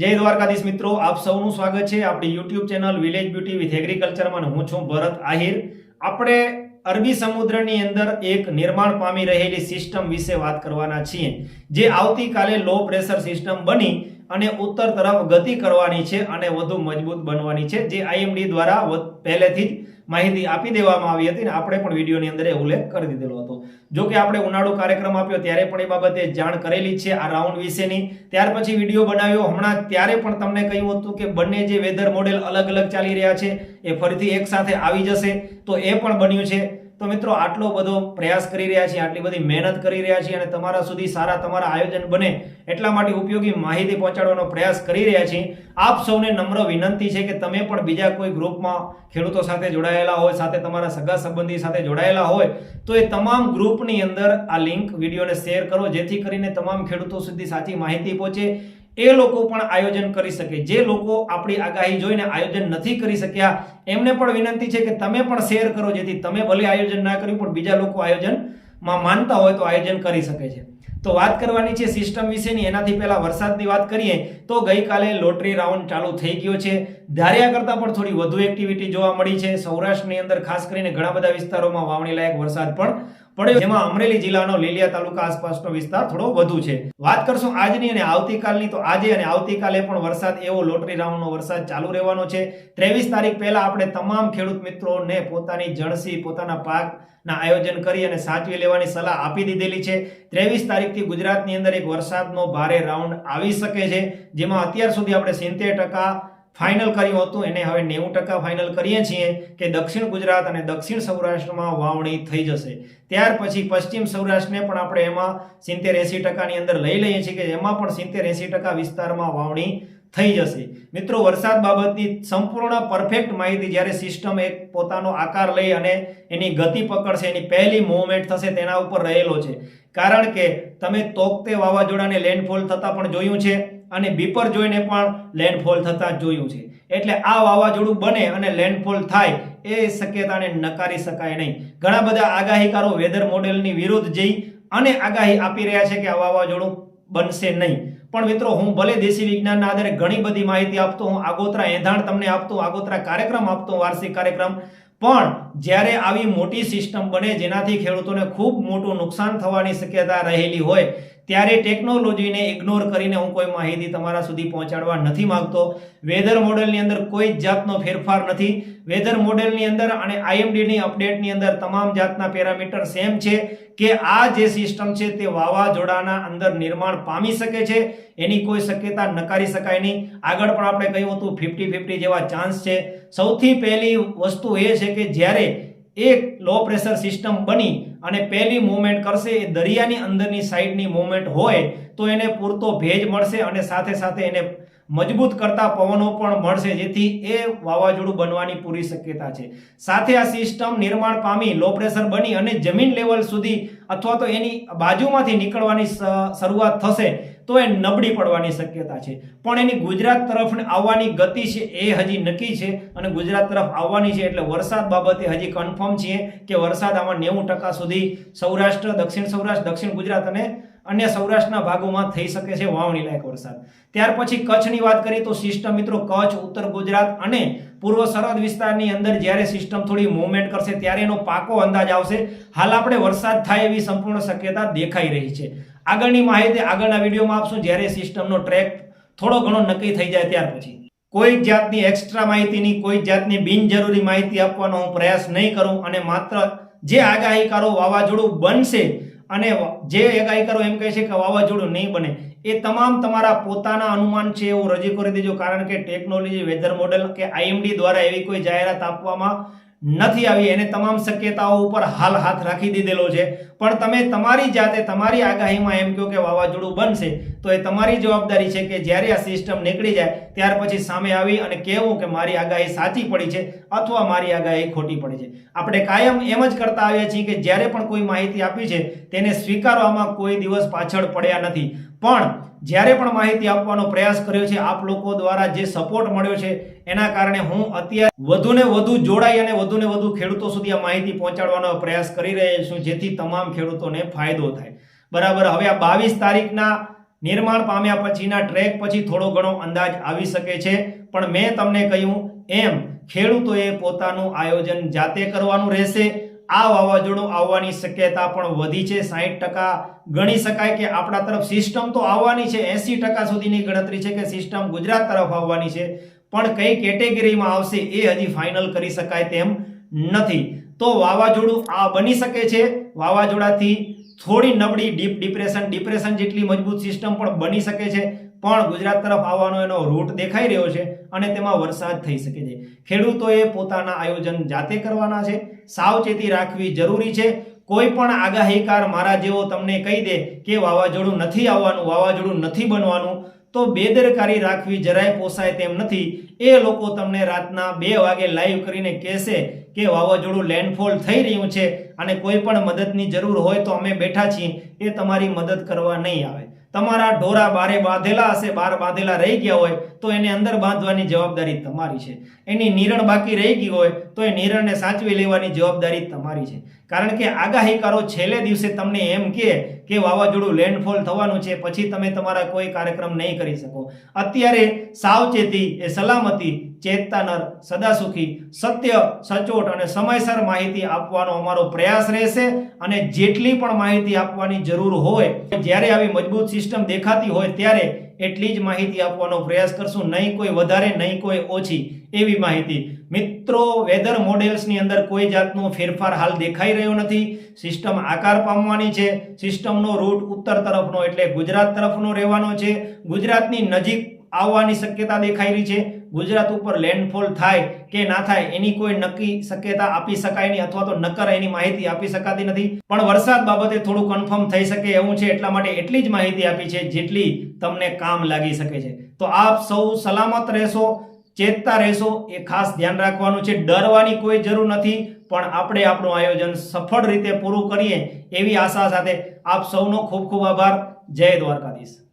જય દ્વારકાધીશ મિત્રો, આપ સૌનું સ્વાગત છે આપણી YouTube channel village beauty with એગ્રીકલ્ચરમાં હું છું ભરત આહિર. આપણે અરબી સમુદ્રની અંદર એક નિર્માણ પામી રહેલી સિસ્ટમ વિશે વાત કરવાના છીએ, જે આવતીકાલે લો પ્રેશર સિસ્ટમ બની અને ઉત્તર તરફ ગતિ કરવાની છે અને વધુ મજબૂત બનવાની છે, જે આઈએમડી દ્વારા પહેલેથી જ માહિતી આપી દેવામાં આવી હતી ને આપણે પણ વિડીયોની અંદર એ ઉલ્લેખ કરી દીધેલો હતો. જો કે આપણે ઉનાળુ કાર્યક્રમ આપ્યો ત્યારે પણ એ બાબતે જાણ કરેલી છે આ રાઉન્ડ વિશેની. ત્યાર પછી વીડિયો બનાવ્યો. હમણાં ત્યારે પણ તમને કહ્યું હતું કે બંને જે વેધર મોડેલ અલગ અલગ ચાલી રહ્યા છે એ ફરીથી એક સાથે આવી જશે. તો એ પણ બન્યું છે. તો મિત્રો, આટલો બધો પ્રયાસ કરી રહ્યા છીએ, આટલી બધી મહેનત કરી રહ્યા છીએ અને તમારા સુધી સારા તમારા આયોજન બને એટલા માટે ઉપયોગી માહિતી પહોંચાડવાનો પ્રયાસ કરી રહ્યા છીએ. આપ સૌને નમ્ર વિનંતી છે કે તમે પણ બીજા કોઈ ગ્રુપમાં ખેડૂતો સાથે જોડાયેલા હોય, સાથે તમારા સગા સંબંધી સાથે જોડાયેલા હોય, તો એ તમામ ગ્રુપની અંદર આ લિંક વિડીયોને શેર કરો, જેથી કરીને તમામ ખેડૂતો સુધી સાચી માહિતી પહોંચે. એ લોકો પણ આયોજન કરી શકે. જે લોકો આપણી આગાહી જોઈને આયોજન નથી કરી શક્યા, એમને પણ વિનંતી છે કે તમે પણ શેર કરો, જેથી તમે ભલે આયોજન ના કર્યું, પણ બીજા લોકો આયોજનમાં માનતા હોય તો આયોજન કરી શકે છે. તો વાત કરવાની છે સિસ્ટમ વિશેની. એનાથી પહેલા વરસાદની વાત કરીએ, તો ગઈકાલે લોટરી રાઉન્ડ ચાલુ થઈ ગયો છે. ધાર્યા કરતાં પણ થોડી વધુ એક્ટિવિટી જોવા મળી છે. સૌરાષ્ટ્રની અંદર ખાસ કરીને ઘણા બધા વિસ્તારોમાં વાવણી લાયક વરસાદ પણ પડ્યો જેમાં અમરેલી જિલ્લાનો લીલિયા તાલુકા આસપાસનો વિસ્તાર થોડો વધુ છે. વાત કરશું આજની અને આવતીકાલની. તો આજે અને આવતીકાલે પણ વરસાદ એવો લોટરી રાઉન્ડનો વરસાદ ચાલુ રહેવાનો છે. ત્રેવીસ તારીખ પહેલા આપણે તમામ ખેડૂત મિત્રોને પોતાની જળસી, પોતાના પાકના આયોજન કરી અને સાચવી લેવાની સલાહ આપી દીધેલી છે. ત્રેવીસ તારીખથી ગુજરાતની અંદર એક વરસાદનો ભારે રાઉન્ડ આવી શકે છે. જેમાં અત્યાર સુધી આપણે સિત્તેર ટકા ફાઇનલ કર્યું હતું. એને હવે નેવું ટકા ફાઇનલ કરીએ છીએ કે દક્ષિણ ગુજરાત અને દક્ષિણ સૌરાષ્ટ્રમાં વાવણી થઈ જશે. ત્યાર પછી પશ્ચિમ સૌરાષ્ટ્રને પણ આપણે એમાં સિત્તેર એંસી ટકાની અંદર લઈ લઈએ છીએ કે એમાં પણ સિત્તેર એંસી ટકા વિસ્તારમાં વાવણી થઈ જશે. મિત્રો, વરસાદ બાબતની સંપૂર્ણ પરફેક્ટ માહિતી જ્યારે સિસ્ટમ એક પોતાનો આકાર લઈ અને એની ગતિ પકડશે, એની પહેલી મૂવમેન્ટ થશે તેના ઉપર રહેલો છે. કારણ કે તમે તોકતે વાવાઝોડાને લેન્ડફોલ થતાં પણ જોયું છે. અને બીપર જોઈને પણ લેન્ડફોલ થતા જોયું છે. એટલે આ વાવાઝોડું બને અને લેન્ડફોલ થાય એ શક્યતાને નકારી શકાય નહીં. ઘણા બધા આગાહીકારો વેધર મોડેલની વિરુદ્ધ જઈ અને આગાહી આપી રહ્યા છે કે આ વાવાઝોડું બનશે નહીં. પણ મિત્રો, હું ભલે દેશી વિજ્ઞાનના આધારે ઘણી બધી માહિતી આપતો હું આગોતરા એંધાણ તમને આપતો આગોતરા કાર્યક્રમ આપતો વાર્ષિક કાર્યક્રમ. પણ જ્યારે આવી મોટી સિસ્ટમ બને, જેનાથી ખેડૂતોને ખૂબ મોટું નુકસાન થવાની શક્યતા રહેલી હોય ત્યારે ટેકનોલોજીને ઇગ્નોર કરીને હું કોઈ માહિતી તમારા સુધી પહોંચાડવા નથી માંગતો. વેધર મોડેલની અંદર કોઈ જ જાતનો ફેરફાર નથી. વેધર મોડેલની અંદર અને આઈએમડીની અપડેટની અંદર તમામ જાતના પેરામીટર સેમ છે કે આ જે સિસ્ટમ છે તે વાવાઝોડાના અંદર નિર્માણ પામી શકે છે. એની કોઈ શક્યતા નકારી શકાય નહીં. આગળ પણ આપણે કહ્યું હતું ફિફ્ટી ફિફ્ટી જેવા ચાન્સ છે. સૌથી પહેલી વસ્તુ એ છે કે જ્યારે એક લો પ્રેશર સિસ્ટમ બની અને પહેલી મૂવમેન્ટ કરશે એ દરિયાની અંદરની સાઈડની મૂવમેન્ટ હોય તો એને પૂરતો ભેજ મળશે અને સાથે સાથે એને મજબૂત કરતા પવનો પણ મળશે, જેથી એ વાવાઝોડું બનવાની પૂરી શક્યતા છે. સાથે આ સિસ્ટમ નિર્માણ પામી લો પ્રેશર બની અને જમીન લેવલ સુધી અથવા તો એની બાજુમાંથી નીકળવાની શરૂઆત થશે, તો એ નબળી પડવાની શક્યતા છે. પણ એની ગુજરાત તરફ આવવાની ગતિ છે એ હજી નક્કી છે અને ગુજરાત તરફ આવવાની છે એટલે વરસાદ બાબતે હજી કન્ફર્મ છીએ કે વરસાદ આમાં નેવું ટકા સુધી સૌરાષ્ટ્ર, દક્ષિણ સૌરાષ્ટ્ર, દક્ષિણ ગુજરાત અને અન્ય સૌરાષ્ટ્રના ભાગોમાં થઈ શકે છે વાવણી લાયક વરસાદ. ત્યાર પછી કચ્છની વાત કરીએ તો સિસ્ટમ મિત્રો કચ્છ, ઉત્તર ગુજરાત અને પૂર્વ સરહદ વિસ્તારની અંદર જ્યારે સિસ્ટમ થોડી મૂવમેન્ટ કરશે ત્યારે એનો પાકો અંદાજ આવશે. હાલ આપણે વરસાદ થાય એવી સંપૂર્ણ શક્યતા દેખાઈ રહી છે. આગળની માહિતી આગળના વિડીયોમાં આપશું. જ્યારે સિસ્ટમનો ટ્રેક થોડો ઘણો નક્કી થઈ જાય ત્યાર પછી. કોઈ જાતની એક્સ્ટ્રા માહિતીની કોઈ જાતની બિનજરૂરી માહિતી આપવાનો હું પ્રયાસ નહીં કરું અને માત્ર જે આગાહીકારો વાવાઝોડું બનશે અને જે આગાહીકારો એમ કહે છે કે વાવાઝોડું નહીં બને. એ તમામ તમારા પોતાના અનુમાન છે એવું રજૂ કરી દેજો. કારણ કે ટેકનોલોજી વેધર મોડેલ કે આઈએમડી દ્વારા એવી કોઈ જાહેરાત આપવામાં નથી આવી, એને તમામ શક્યતાઓ ઉપર હાલ હાથ રાખી દીધેલો છે. પણ તમે તમારી જાતે, તમારી આગાહીમાં એમ કહો કે વાવાઝોડું બનશે, તો એ તમારી જવાબદારી છે કે જ્યારે આ સિસ્ટમ નીકળી જાય, ત્યાર પછી સામે આવી અને કહેવું કે મારી આગાહી સાચી પડી છે અથવા મારી આગાહી ખોટી પડી છે. આપણે કાયમ એમ જ કરતા આવ્યા છીએ કે જ્યારે પણ કોઈ માહિતી આપી છે, તેને સ્વીકારવામાં કોઈ દિવસ પાછળ પડ્યા નથી. પણ જ્યારે પણ માહિતી આપવાનો પ્રયાસ કર્યો છે, આપ લોકો દ્વારા જે સપોર્ટ મળ્યો છે, એના કારણે હું અત્યારે વધુને વધુ જોડાઈ અને વધુને વધુ ખેડૂતો સુધી આ માહિતી પહોંચાડવાનો પ્રયાસ કરી રહ્યા છું, જેથી તમામ ખેડૂતોને ફાયદો થાય. બરાબર, હવે આ બાવીસ તારીખના નિર્માણ પામ્યા પછીના ટ્રેક પછી થોડો ઘણો અંદાજ આવી શકે છે, પણ મેં તમને કહ્યું એમ, ખેડૂતોએ પોતાનું આયોજન જાતે કરવાનું રહેશે આ વાવાઝોડું આવવાની શક્યતા પણ વધી છે. સાહીઠ ટકા ગણી શકાય કે આપણા તરફ સિસ્ટમ તો આવવાની છે. એસી ટકા સુધીની ગણતરી છે કે સિસ્ટમ ગુજરાત તરફ આવવાની છે. પણ કઈ કેટેગરીમાં આવશે એ હજી ફાઇનલ કરી શકાય તેમ નથી. તો વાવાઝોડું આ બની શકે છે. વાવાઝોડાથી થોડી નબળી ડીપ ડિપ્રેશન ડિપ્રેશન જેટલી મજબૂત સિસ્ટમ પણ બની શકે છે. પણ ગુજરાત તરફ આવવાનો એનો રૂટ દેખાઈ રહ્યો છે અને તેમાં વરસાદ થઈ શકે છે. ખેડૂતોએ પોતાના આયોજન જાતે કરવાના છે. સાવચેતી રાખવી જરૂરી છે. કોઈ પણ આગાહીકાર મારા જેવો તમને કહી દે કે વાવાઝોડું નથી આવવાનું, વાવાઝોડું નથી બનવાનું, તો બેદરકારી રાખવી જરાય પોસાય તેમ નથી. એ લોકો તમને રાતના બે વાગે લાઈવ કરીને કહેશે કે વાવાઝોડું લેન્ડફોલ થઈ રહ્યું છે અને કોઈ પણ મદદની જરૂર હોય તો અમે બેઠા છીએ. એ તમારી મદદ કરવા નહીં આવે. તમારા ઢોરા બારે બાંધેલા હશે, બાર બાંધેલા રહી ગયા હોય, તો એને અંદર બાંધવાની જવાબદારી તમારી છે. એની નિરણ બાકી રહી ગઈ હોય, તો એ નિરણને સાચવી લેવાની જવાબદારી તમારી છે. કારણ કે આગાહીકારો છેલ્લે દિવસે તમને એમ કહે કે વાવાઝોડું લેન્ડફોલ થવાનું છે, પછી તમે તમારા કોઈ કાર્યક્રમ નહીં કરી શકો. અત્યારે સાવચેતી એ સલામતી ચેતતાનર સદાસુખી, સત્ય, સચોટ અને સમયસર માહિતી આપવાનો અમારો પ્રયાસ રહેશે અને જેટલી પણ માહિતી આપવાની જરૂર હોય, જ્યારે આવી મજબૂત સિસ્ટમ દેખાતી હોય ત્યારે એટલી જ માહિતી આપવાનો પ્રયાસ કરશું. નહીં કોઈ વધારે, નહીં કોઈ ઓછી એવી માહિતી. મિત્રો, વેધર મોડેલ્સની અંદર કોઈ જાતનો ફેરફાર હાલ દેખાઈ રહ્યો નથી. સિસ્ટમ આકાર પામવાની છે. સિસ્ટમનો રૂટ ઉત્તર તરફનો એટલે ગુજરાત તરફનો રહેવાનો છે. ગુજરાતની નજીક આવવાની શક્યતા દેખાઈ રહી છે. ગુજરાત ઉપર લેન્ડફોલ થાય કે ના થાય એની કોઈ નક્કી શક્યતા આપી શકાય નહીં અથવા તો નકર એની માહિતી આપી શકાતી નથી. પણ વરસાદ બાબતે થોડું કન્ફર્મ થઈ શકે એવું છે, એટલા માટે એટલી જ માહિતી આપી છે જેટલી તમને કામ લાગી શકે છે. તો આપ સૌ સલામત રહેશો, ચેતતા રહેશો, એ ખાસ ધ્યાન રાખવાનું છે. ડરવાની કોઈ જરૂર નથી, પણ આપણે આપણું આયોજન સફળ રીતે પૂરું કરીએ એવી આશા સાથે આપ સૌનો ખૂબ ખૂબ આભાર. જય દ્વારકાધીશ.